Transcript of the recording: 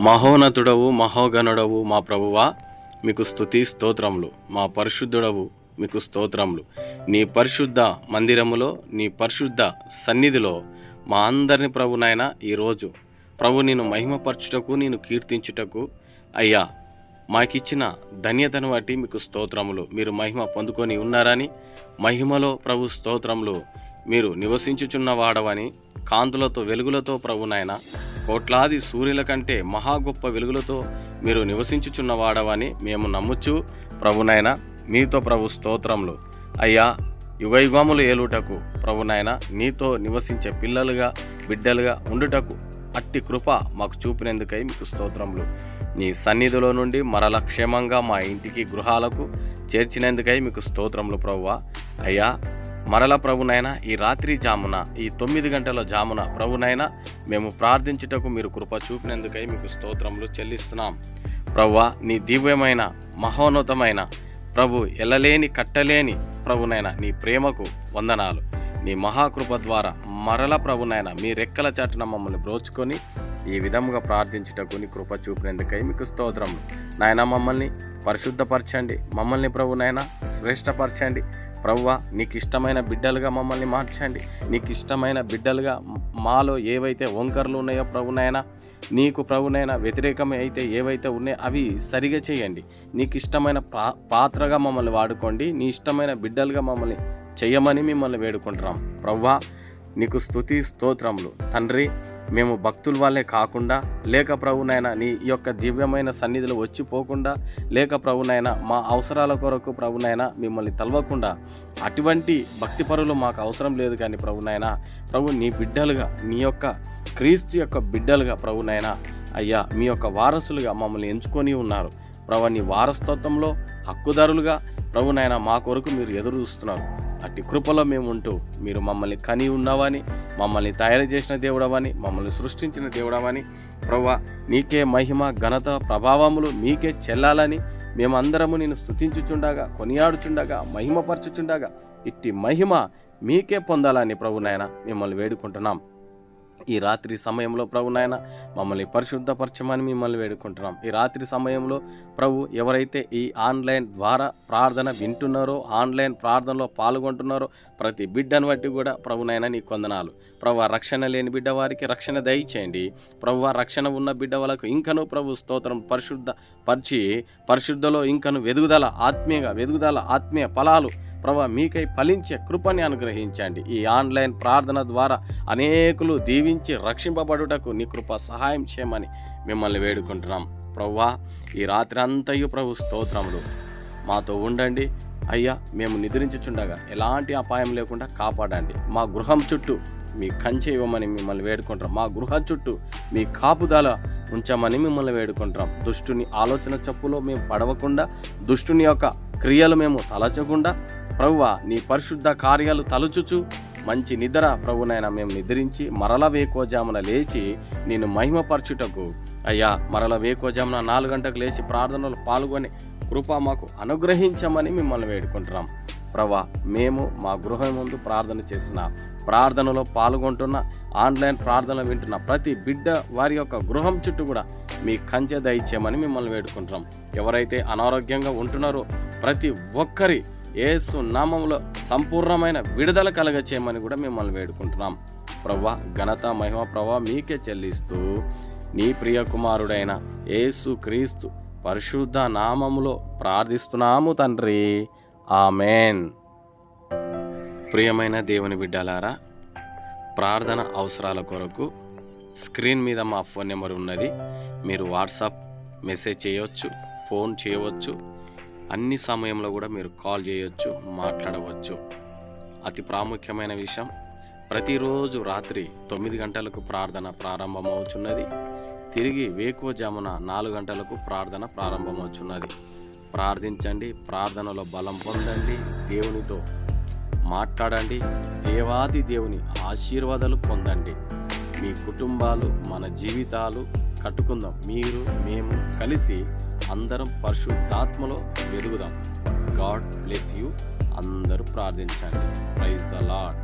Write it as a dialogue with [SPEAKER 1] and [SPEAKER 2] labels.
[SPEAKER 1] మహోన్నతుడవు మహోగణుడవు మా ప్రభువా మీకు స్తుతి స్తోత్రములు. మా పరిశుద్ధుడవు మీకు స్తోత్రములు. నీ పరిశుద్ధ మందిరములో నీ పరిశుద్ధ సన్నిధిలో మా అందరిని ప్రభు నాయన ఈరోజు ప్రభు నేను మహిమపరచుటకు నేను కీర్తించుటకు అయ్యా మాకిచ్చిన ధన్యతను బట్టి మీకు స్తోత్రములు. మీరు మహిమ పొందుకొని ఉన్నారని మహిమలో ప్రభు స్తోత్రములు మీరు నివసించుచున్న వాడవని కాంతులతో వెలుగులతో ప్రభు నాయన కోట్లాది సూర్యుల కంటే మహా గొప్ప వెలుగులతో మీరు నివసించుచున్న వాడవని మేము నమ్ముచు ప్రభునైనా నీతో ప్రభు స్తోత్రములు. అయ్యా యుగయుగములు ఏలుటకు ప్రభునైనా నీతో నివసించే పిల్లలుగా బిడ్డలుగా ఉండుటకు అట్టి కృప మాకు చూపినందుకై మీకు స్తోత్రములు. నీ సన్నిధిలో నుండి మరల క్షేమంగా మా ఇంటికి గృహాలకు చేర్చినందుకై మీకు స్తోత్రములు ప్రభువా. అయ్యా మరల ప్రభునైనా ఈ రాత్రి జామున ఈ తొమ్మిది గంటల జామున ప్రభునైనా మేము ప్రార్థించుటకు మీరు కృప చూపినందుకై మీకు స్తోత్రములు చెల్లిస్తున్నాం. ప్రవ్వ నీ దివ్యమైన మహోన్నతమైన ప్రభు ఎల్లలేని కట్టలేని ప్రభునైనా నీ ప్రేమకు వందనాలు. నీ మహాకృప ద్వారా మరల ప్రభునైనా మీ రెక్కల చాటున మమ్మల్ని బ్రోచుకొని ఈ విధముగా ప్రార్థించుటకు నీ కృప చూపినందుకై మీకు స్తోత్రములు. నాయన మమ్మల్ని పరిశుద్ధపరచండి. మమ్మల్ని ప్రభునైనా శ్రేష్టపరచండి. ప్రవ్వ నీకు ఇష్టమైన బిడ్డలుగా మమ్మల్ని మార్చండి. నీకు ఇష్టమైన బిడ్డలుగా మాలో ఏవైతే వంకర్లు ఉన్నాయో ప్రభునైనా నీకు ప్రభునైనా వ్యతిరేకమే అయితే ఏవైతే ఉన్నాయో అవి సరిగా చేయండి. నీకు ఇష్టమైన పా పాత్రగా మమ్మల్ని వాడుకోండి. నీ ఇష్టమైన బిడ్డలుగా మమ్మల్ని చేయమని మిమ్మల్ని వేడుకుంటున్నాం. ప్రవ్వా నీకు స్తుతి స్తోత్రములు. తండ్రి మేము భక్తుల వాళ్ళే కాకుండా లేక ప్రభునైనా నీ యొక్క దివ్యమైన సన్నిధిలో వచ్చిపోకుండా లేక ప్రభునైనా మా అవసరాల కొరకు ప్రభునైనా మిమ్మల్ని తలవకుండా అటువంటి భక్తి పరులు మాకు అవసరం లేదు కానీ ప్రభునైనా ప్రభు నీ బిడ్డలుగా నీ యొక్క క్రీస్తు యొక్క బిడ్డలుగా ప్రభునైనా అయ్యా మీ యొక్క వారసులుగా మమ్మల్ని ఎంచుకొని ఉన్నారు. ప్రభు నీ వారసత్వంలో హక్కుదారులుగా ప్రభునైనా మా కొరకు మీరు ఎదురు చూస్తున్నారు. అట్టి కృపలో మేము ఉంటూ మీరు మమ్మల్ని కని ఉన్నావని మమ్మల్ని తయారు చేసిన దేవుడవని మమ్మల్ని సృష్టించిన దేవుడవని ప్రభా నీకే మహిమ ఘనత ప్రభావములు మీకే చెల్లాలని మేమందరము నేను స్థుతించుచుండగా కొనియాడుచుండగా మహిమపరచుచుండగా ఇట్టి మహిమ మీకే పొందాలని ప్రభునాయన మిమ్మల్ని వేడుకుంటున్నాం. ఈ రాత్రి సమయంలో ప్రభు నాయన మమ్మల్ని పరిశుద్ధపరచమని మిమ్మల్ని వేడుకుంటున్నాం. ఈ రాత్రి సమయంలో ప్రభు ఎవరైతే ఈ ఆన్లైన్ ద్వారా ప్రార్థన వింటున్నారో ఆన్లైన్ ప్రార్థనలో పాల్గొంటున్నారో ప్రతి బిడ్డను బట్టి కూడా ప్రభునైనా నీ కొందనాలు ప్రభు రక్షణ లేని బిడ్డ వారికి రక్షణ దయచేయండి. ప్రభు రక్షణ ఉన్న బిడ్డ వాళ్ళకు ఇంకను ప్రభు స్తోత్రం పరిశుద్ధ పరిచి పరిశుద్ధలో ఇంకను వెదుగుదల ఆత్మీయంగా వెదుగుదల ఆత్మీయ ఫలాలు ప్రభా మీకై ఫలించే కృపని అనుగ్రహించండి. ఈ ఆన్లైన్ ప్రార్థన ద్వారా అనేకులు దీవించి రక్షింపబడుటకు నీ కృప సహాయం చేయమని మిమ్మల్ని వేడుకుంటున్నాం. ప్రవ్వా ఈ రాత్రి అంతయు ప్రభు స్తోత్రములు. మాతో ఉండండి. అయ్యా మేము నిద్రించుచుండగా ఎలాంటి అపాయం లేకుండా కాపాడండి. మా గృహం చుట్టూ మీ కంచె ఇవ్వమని మిమ్మల్ని వేడుకుంటాం మా గృహం చుట్టూ మీ కాపుదల ఉంచమని మిమ్మల్ని వేడుకుంటాం దుష్టుని ఆలోచన చప్పులో మేము పడవకుండా దుష్టుని యొక్క క్రియలు మేము తలచకుండా ప్రభువా నీ పరిశుద్ధ కార్యాలు తలుచుచు. మంచి నిద్ర ప్రభునైనా మేము నిద్రించి మరల వేకోజామున లేచి నేను మహిమపరచుటకు. అయ్యా మరల వేకోజామున నాలుగు గంటలకు లేచి ప్రార్థనలు పాల్గొని కృప మాకు అనుగ్రహించమని మిమ్మల్ని వేడుకుంటున్నాం. ప్రభా మేము మా గృహం ముందు ప్రార్థన చేసిన ప్రార్థనలో పాల్గొంటున్న ఆన్లైన్ ప్రార్థన వింటున్న ప్రతి బిడ్డ వారి యొక్క గృహం చుట్టూ కూడా మీ కంచె దయచేయమని మిమ్మల్ని వేడుకుంటున్నాం. ఎవరైతే అనారోగ్యంగా ఉంటున్నారో ప్రతి ఒక్కరి ఏసు నామంలో సంపూర్ణమైన విడుదల కలగ చేయమని కూడా మిమ్మల్ని వేడుకుంటున్నాం. ప్రవ్వా ఘనత మహిమ ప్రభా మీకే చెల్లిస్తూ నీ ప్రియ కుమారుడైన యేసు క్రీస్తు పరిశుద్ధ నామములో ప్రార్థిస్తున్నాము తండ్రి. ఆమెన్. ప్రియమైన దేవుని బిడ్డలారా ప్రార్థన అవసరాల కొరకు స్క్రీన్ మీద మా ఫోన్ నెంబర్ ఉన్నది. మీరు వాట్సాప్ మెసేజ్ చేయవచ్చు ఫోన్ చేయవచ్చు. అన్ని సమయంలో కూడా మీరు కాల్ చేయొచ్చు మాట్లాడవచ్చు. అతి ప్రాముఖ్యమైన విషయం ప్రతిరోజు రాత్రి తొమ్మిది గంటలకు ప్రార్థన ప్రారంభమవుతున్నది తిరిగి వేకువజామున నాలుగు గంటలకు ప్రార్థన ప్రారంభమవుతున్నది ప్రార్థించండి ప్రార్థనలో బలం పొందండి దేవునితో మాట్లాడండి దేవాది దేవుని ఆశీర్వాదాలు పొందండి. మీ కుటుంబాలు మన జీవితాలు కట్టుకుందాం. మీరు మేము కలిసి అందరం పరిశుద్ధాత్మలో ఎదుగుదాం గాడ్ బ్లెస్ యూ. అందరూ ప్రార్థించండి. Praise the lord